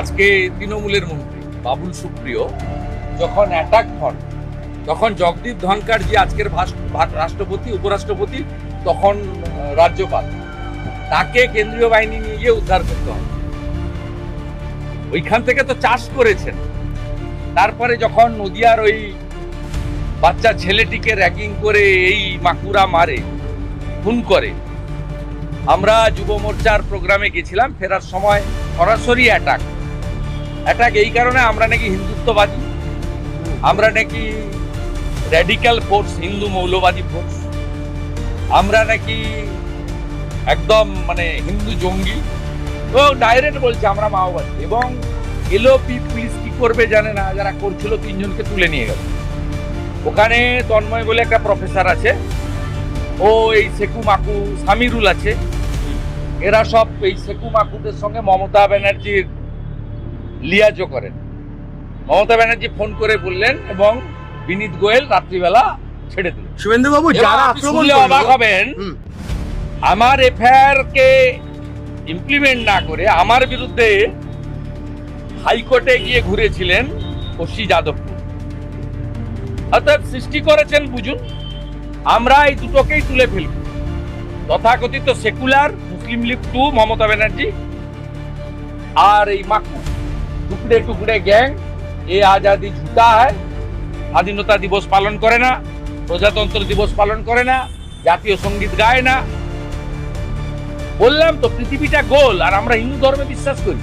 আজকে তৃণমূলের মন্ত্রী বাবুল সুপ্রিয় যখন অ্যাটাক হন, তখন জগদীপ ধনকার যে আজকের রাষ্ট্রপতি, উপরাষ্ট্রপতি, তখন রাজ্যপাল। তাকে কেন্দ্রীয় বাহিনী নিয়ে গিয়ে উদ্ধার করতে হবে ওইখান থেকে তো চাষ করেছেন। তারপরে যখন নদিয়ার ওই বাচ্চা ছেলেটিকে র্যাগিং করে এই মাকুরা মারে, খুন করে, আমরা যুব মোর্চার প্রোগ্রামে গেছিলাম, ফেরার সময় সরাসরি অ্যাটাক অ্যাটাক এই কারণে আমরা নাকি হিন্দুত্ববাদী। আমরা নাকি র্যাডিক্যাল ফোর্স হিন্দু মৌলবাদী ফোর্স আমরা নাকি একদম মানে হিন্দু জঙ্গি। তো ডাইরেক্ট বলছে আমরা মাওবাদী। এবং এলোপি পুলিশ কি করবে জানে না, যারা করছিল তিনজনকে তুলে নিয়ে গেল। ওখানে তন্ময় বলে একটা প্রফেসর আছে। ও এই সেকু মাকু, সামিরুল আছে। এরা সব এই সেকু মাকুদের সঙ্গে মমতা ব্যানার্জির লিয়াজো করেন। মমতা ব্যানার্জি ফোন করে বললেন এবং বিনীত গোয়েল রাত্রিবেলা ছেড়ে দিলেন। শুভেন্দু বাবু যারা অবাক হবেন আমার এফআইআর কে ইমপ্লিমেন্ট না করে আমার বিরুদ্ধে হাইকোর্টে গিয়ে ঘুরেছিলেন ওসি যাদবপুর। অর্থাৎ সৃষ্টি করেছেন বুঝুন আমরা এই দুটোকেই তুলে ফেলব। তথাকথিত secular Muslim League to Mamata Banerjee আর এই মাকু টুকরে টুকরে গ্যাং, এ আজাদি ঝুটা হয়। স্বাধীনতা দিবস পালন করে না, প্রজাতন্ত্র দিবস পালন করে না, জাতীয় সংগীত গায় না। বললাম তো পৃথিবীটা গোল, আর আমরা হিন্দু ধর্মে বিশ্বাস করি।